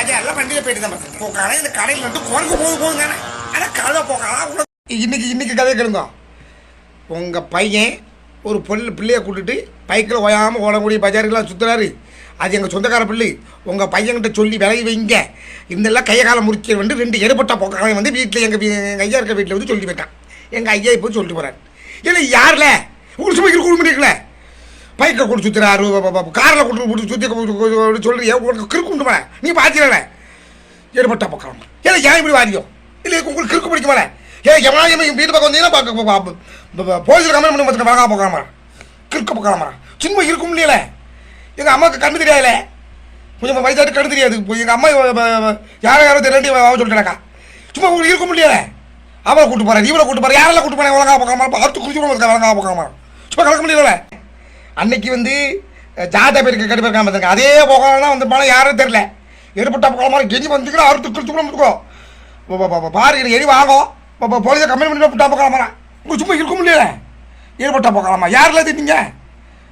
அது எல்லாம் வண்டியில் போயிட்டு தான் இந்த கடையில் வந்து குறைக்க போக போகுங்க ஆனால் கதை போக்கலாம் இன்னைக்கு இன்னைக்கு கதை கேளுங்க. உங்கள் பையன் ஒரு பொண்ணு பிள்ளையை கூட்டிட்டு பைக்கில் ஓயாமல் ஓடக்கூடிய பஜாருக்கெல்லாம் சுற்றுறாரு அது எங்கள் சொந்தக்கார பிள்ளை. உங்கள் பையன்கிட்ட சொல்லி விலகி வைங்க. இதெல்லாம் கையை காலம் முடிக்க வந்து ரெண்டு எடுபட்ட போக்காலையும் வந்து வீட்டில் எங்கள் எங்கள் ஐயா இருக்க வீட்டில் வந்து சொல்லி போயிட்டான் எங்கள் ஐயா இப்போ சொல்லிட்டு போகிறார் இல்லை யாரில்? உங்களுக்கு சுமைக்கு குழு முடிக்கல பைக்கில் கொண்டு சுற்றுறாரு காரில் கொண்டு போட்டு சுற்றி சொல்றியா உங்களுக்கு கிறுக்கு உண்டு மேலே. நீ பார்த்திடல ஏற்பட்ட பக்கம். ஏன்னா ஏன் இப்படி வாரியோ இல்லை உங்களுக்கு கிறுக்கு பிடிக்க மேலே. ஏ எவனா எவன் வீட்டு பக்கம் வந்தீங்கன்னா பார்க்க போலீஸில் கமெண்ட் பண்ணி பார்த்துட்டு வாங்க போக்கலாமா கிறுக்க போக்கலாமா சும்மா இருக்கும் இல்லையில எங்கள் அம்மாவுக்கு கண்ணு தெரியாதுல கொஞ்சம் வயசாட்டு கண்ணு தெரியாது. எங்கள் அம்மா யாரோ யாரோ தெரியாட்டி அவ சொல்லிட்டாக்கா. சும்மா உங்களுக்கு இருக்க முடியல அவளை கூட்டு போகிறேன் இவளை கூட்டு போகிறேன் யாரெல்லாம் கூட்டு போகிறேன் ஒழுங்கா போக்காம அடுத்து குறிச்சு ஒழுங்கா போக்காம சும்மா கலக்க முடியல அன்னைக்கு வந்து ஜாதா பேருக்கு கட்டு பேருக்காம இருந்தாங்க அதே போகலாம் வந்து பணம் யாரும் தெரில எடுப்பட்ட புகழ மாதிரி எரி வந்துக்கிறோம் அறுத்து கிழிச்சு கூட பாருங்க பாரு எரி வாங்கும். போலீஸை கம்ப்ளைண்ட் பண்ணி விட்டா போகலாமா? உங்களுக்கு சும்மா இருக்க முடியல. ஏற்பட்டா போகலாமா? யாரில் திட்டீங்க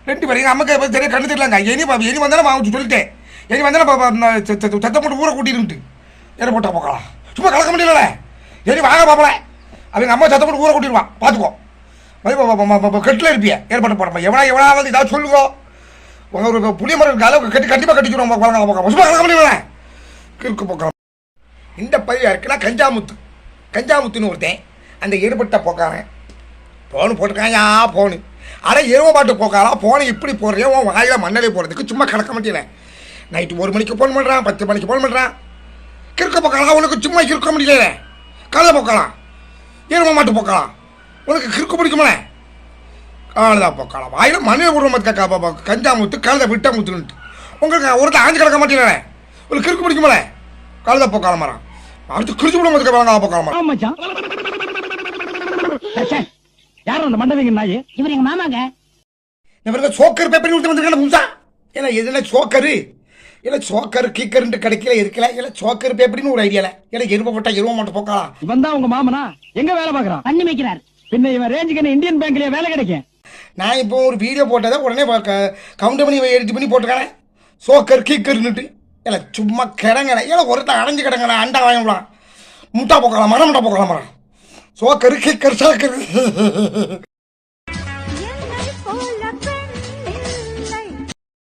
ரெண்டு பேரும். எங்கள் அம்மாக்கு இப்போ தெரிய கண்டு தெரியலங்க. இனி பா- இனி வந்தாலும் நான் சொல்லிட்டேன். இனி வந்தாலும் சத்தம் போட்டு ஊரை கூட்டிட்டு ஏற்பட்டா போகலாம். சும்மா கலக்க முடியல இனி வாங்க பாப்பல அவங்க அம்மா சத்த போட்டு ஊரை கூட்டிடுவான் பார்த்துக்கோ. கட்டில் இருப்பிய? ஏற்பாடு போகிறப்ப எவனா எவனா வந்து ஏதாவது சொல்லுங்க. உங்க ஒரு புளிய மரம் அளவுக்கு கட்டி கண்டிப்பாக கட்டிக்கிறோம் கிறுக்கு போக்கலாம் இந்த பதிவாக இருக்குன்னா கஞ்சாமுத்து. கஞ்சாமுத்துன்னு ஒருத்தன் அந்த ஏற்பட்ட போக்காரன். ஃபோனு போட்டிருக்காயா போனு ஆனால் எருவ பாட்டு போக்காரா? போனை இப்படி போடுறேன் உன் வாயில் மண்ணலே போடுறதுக்கு சும்மா கிடக்க மாட்டேன். நைட்டு ஒரு மணிக்கு ஃபோன் பண்ணுறான் பத்து மணிக்கு ஃபோன் பண்ணுறான் கிறுக்க போக்கலாம் உனக்கு சும்மா இருக்க முடியல கதை போக்கலாம் எருவ மாட்டு போக்கலாம் உனக்கு கிறுக்கு பிடிக்குமல கழுதா போக்கலாம் வாயில் மண்ணில் போடுற கஞ்சா முத்து கழுத விட்ட முத்துன்ட்டு உங்களுக்கு ஒருத்தர் ஆஞ்சு கிடக்க மாட்டேங்கிறே உங்களுக்கு கிறுக்கு பிடிக்குமல கழுத போக்கலாம் மரம் அடுத்து கிழிச்சு விட போக்கலாம் ஆமா மச்சான் ச்சே, யார் அந்த மண்டவிங்க நாயி? இவர் எங்க மாமாங்க. இவருக்கு சோக்கர் பேப்பர் கொடுத்து வந்திருக்கான புதுசா? ஏன்னா எதுனா சோக்கரு? இல்லை சோக்கர் கீக்கருன்ட்டு கிடைக்கல இருக்கல இல்லை சோக்கர் பேப்பர்னு ஒரு ஐடியால ஏன்னா எருவ போட்டா எருவ மாட்டோம் போக்கலாம் இவன் தான் உங்க மாமனா? எங்க வேலை பாக்குறான் பண்ணி வைக்கிறார். பின்ன இவன் ரேஞ்சுக்கு என்ன இந்தியன் பேங்க்லயே வேலை கிடைக்கும் நான் இப்போ ஒரு வீடியோ போட்டதை உடனே கவுண்ட் பண்ணி எடிட் பண்ணி போட்டிருக்கானே சோக்கர் கீக்கர்னுட்டு இல்லை சும்மா கிடங்கல ஏன்னா ஒருத்தன் அடைஞ்சு கிடங்கல அண்டா வாங்கலாம் முட்டா போக்கலாம் மரம் முட்டா போக்கலாம் மரம் சோக்கர் கீக்கர் சோக்கர் இல்லை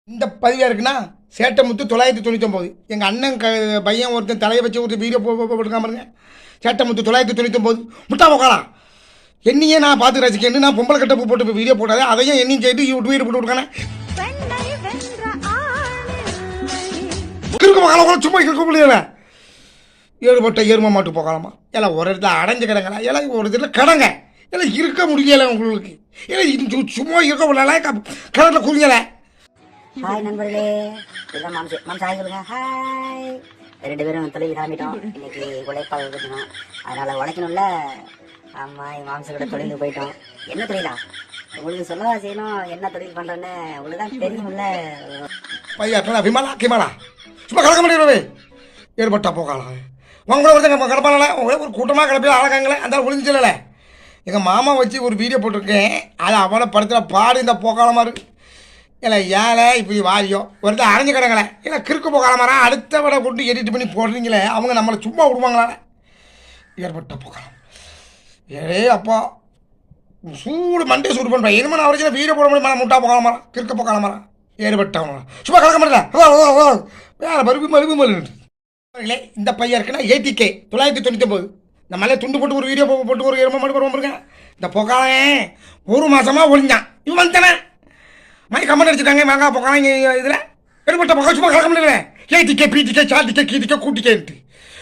இந்த பதிவாக இருக்குன்னா சேட்டமுத்து தொள்ளாயிரத்தி தொண்ணூத்தொம்பது எங்கள் அண்ணன் க பையன் ஒருத்தன் தலையை வச்சு ஒரு வீடியோ போ போ- போட்டிருக்கான் பாருங்க சேட்டமுத்து தொள்ளாயிரத்தி தொண்ணூத்தொம்பது முட்டா போக்கலாம் என்னையே நான் பார்த்து ரசிக்கேன்னு நான் பொம்பளை கட்ட பூ போட்டு வீடியோ போட்டாதே அதையும் என்னையும் சேர்த்து யூ வீடு போட்டு விட்ருக்கானே கிறுக்க கூட சும்மா கிறுக்க முடியல ஏறுபட்ட எரும மாட்டு போகலாமா? எல்லாம் ஒரு இடத்துல அடைஞ்சு கிடங்களா எல்லாம் ஒரு இடத்துல கிடங்க. எல்லாம் இருக்க முடியலை உங்களுக்கு. இது சும்மா இருக்க முடியல. கிணத்துல குளிங்கலை ஹாய் நண்பர்களே. இதுதான் மாம்சு. மாம்சு ஹாய் சொல்லுங்க. ஹாய் ரெண்டு பேரும் தொழில் கிளம்பிட்டோம் இன்னைக்கு உழைப்பாக இருக்கணும் அதனால உழைக்கணும்ல. ஆமா என் மாம்சு கூட தொழிலுக்கு போயிட்டோம். என்ன தொழிலா? உங்களுக்கு சொல்லவா செய்யணும் என்ன தொழில் பண்றேன்னு? உங்களுக்கு தான் தெரியும்ல பையா விமலா கிமலா? சும்மா கலக்க முடியவே ஏற்பட்டா போகலாம் உங்களை ஒருத்தங்க கிடப்பானல உங்களே ஒரு கூட்டமாக கிடப்பி அழகாங்களே அந்த ஒளிஞ்சு சொல்லலை. எங்கள் மாமா வச்சு ஒரு வீடியோ போட்டிருக்கேன். அது அவனை படத்தில் பாடு இந்த போக்காலமா இருக்குது இல்லை ஏழை இப்படி வாரியோ? ஒருத்தர் அரைஞ்சு கிடங்களே இல்லை கிறுக்கு போகாலமாரா அடுத்த விட கொண்டு எடிட் பண்ணி போடுறீங்களே அவங்க நம்மளை சும்மா விடுவாங்களா ஏற்பட்ட போகலாம் ஏ அப்பா. சூடு மண்டே சூடு பண்ணுறேன் இனிமே நான் வரைக்கும் வீடியோ போட முடியும்? முட்டா போகலாமா கிறுக்க போகலாமா ஏறுபட்டவங்களா சும்மா கலக்க மாட்டேன் வேற மறுபடி மறுபடி மறுபடி இந்த பையன் இருக்குன்னா ஏடிகே தொள்ளாயிரத்தி தொண்ணூற்றி ஒம்பது இந்த மலையை துண்டு போட்டு ஒரு வீடியோ போட்டு ஒரு எருமை மாடு போடுவோம் இருக்கேன். இந்த பொக்காலன் ஒரு மாசமா ஒளிஞ்சான். இவன் வந்தானே மாதிரி கமெண்ட் அடிச்சிருக்காங்க வாங்க பொக்காலம் இதில். எடுபட்ட பொக்கா சும்மா கலக்க முடியல ஏடிக்கே பீட்டிக்கே சாட்டிக்கே கூட்டி கூட்டிக்கேன்ட்டு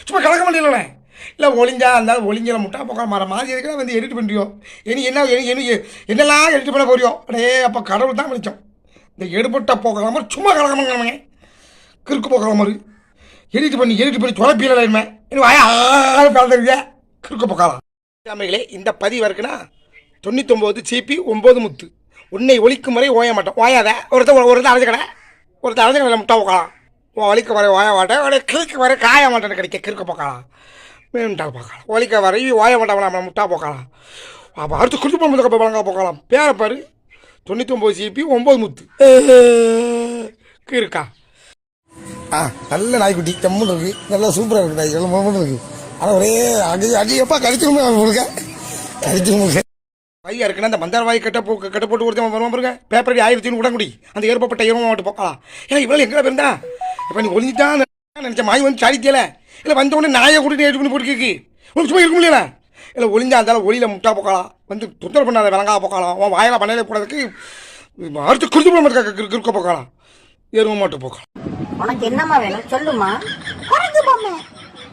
சும்மா கலக்க முடியல இல்லை ஒளிஞ்சா இருந்தாலும் ஒளிஞ்சல முட்டா பொக்கா மரம். மாதிரி இருக்கிற வந்து எடிட் பண்ணுறியோ இனி என்ன இனி என்னெல்லாம் எடிட் பண்ண போறியோ? அடே அப்போ கடவுள் தான் விழிச்சோம் இந்த எடுபட்ட போக்கலாம் மாதிரி சும்மா கலக்க கிறுக்கு போக்கிற மாதிரி எடிட் பண்ணி எடிட் பண்ணி தொலைப்பியில் இனிமே இன்னும் வாயா கலந்துருவியா கிறுக்கு போக்கலாம் தமிழே இந்த பதிவு இருக்குன்னா தொண்ணூத்தொம்பது சிபி ஒம்பது முத்து. உன்னை ஒழிக்கும் முறை ஓய மாட்டோம். ஓயாத. ஒருத்தர் ஒருத்தர் அரைஞ்ச கடை. ஒருத்தர் அரைஞ்ச முட்டா முட்டை போக்கலாம் ஒழிக்க வரை ஓய மாட்டேன். ஒரு கிறுக்கு வரை காய மாட்டேன்னு கிடைக்க கிறுக்கு போக்கலாம் வேணும்ட்டால் பார்க்கலாம். ஒழிக்க வரவி ஓய மாட்டோம் நம்ம முட்டா போக்கலாம். அப்போ அடுத்து குடிச்சு போகும்போது பழங்கா போக்கலாம் பேரை பாரு தொண்ணூத்தொம்பது சிபி ஒம்பது முத்து. இருக்கா ஆ நல்ல நாய்க்குட்டி ஜம்முன்னு இருக்கு. நல்லா சூப்பராக இருக்கு நாய் எல்லாம் மூணு இருக்கு ஆனால் ஒரே அடி அடியப்பா கடிச்சிருமே முழுக்க கடிச்சிரு முழுக்க பையா இருக்குன்னா அந்த மந்தார வாய் கட்ட போ கட்ட போட்டு ஒருத்தன் வருவான் பாருங்க பேப்பர் ஆயிரத்தி ஆயிரத்தி உடங்குடி அந்த ஏற்பப்பட்ட ஏறும் மாட்டு போக்கலாம் ஏன்னா இவ்வளோ எங்கே இருந்தா இப்போ நீ ஒளிஞ்சிட்டான் நினச்ச மாய் வந்து சாடித்தியல இல்லை வந்த உடனே நாயை கூட்டிட்டு ஏற்று பண்ணி போட்டுருக்கு ஒரு சும்மா இருக்க முடியல இல்லை ஒளிஞ்சா இருந்தாலும் ஒளியில் முட்டா போக்கலாம். வந்து தொந்தரவு பண்ணாத விளங்கா போக்கலாம். உன் வாயில பண்ணையில போடுறதுக்கு அடுத்து குருத்து போட இருக்க போக்கலாம். எருவ மாட்டு போக்கலாம். உனக்கு என்னம்மா வேணும்? சொல்லுமா குரங்கு பொம்மை.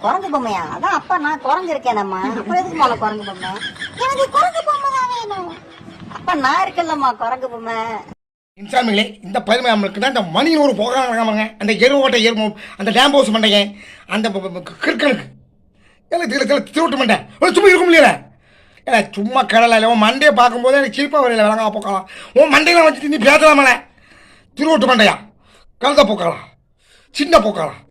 குரங்கு பொம்மையா? அதான் அப்பா நான் குரங்கு இருக்கேனம்மா அப்புறம் எதுக்கு மேல குரங்கு பொம்மை? எனக்கு குரங்கு பொம்மை தான் வேணும். அப்பா நான் இருக்கேன்லம்மா குரங்கு பொம்மை. இன்சாமிகளே இந்த பருமை நம்மளுக்கு தான் இந்த மணியில் ஒரு போகிறாங்க அந்த எருவோட்டை எருமோ அந்த டேம் ஹவுஸ் மண்டைங்க அந்த கிற்கனுக்கு ப- ப- கிறுக்கனுக்கு. இதில் இதில் திருவிட்டு மண்டை. ஒரு சும்மா இருக்க முடியல. ஏன்னா சும்மா கடலை உன் மண்டையை பார்க்கும்போது எனக்கு சிரிப்பாக வரையில விளங்கா போக்கலாம். உன் மண்டையெல்லாம் வச்சுட்டு நீ பேசலாமல? திருவிட்டு மண்டையா? கழுத போக்கலாம். சின்ன போக்கலாம்.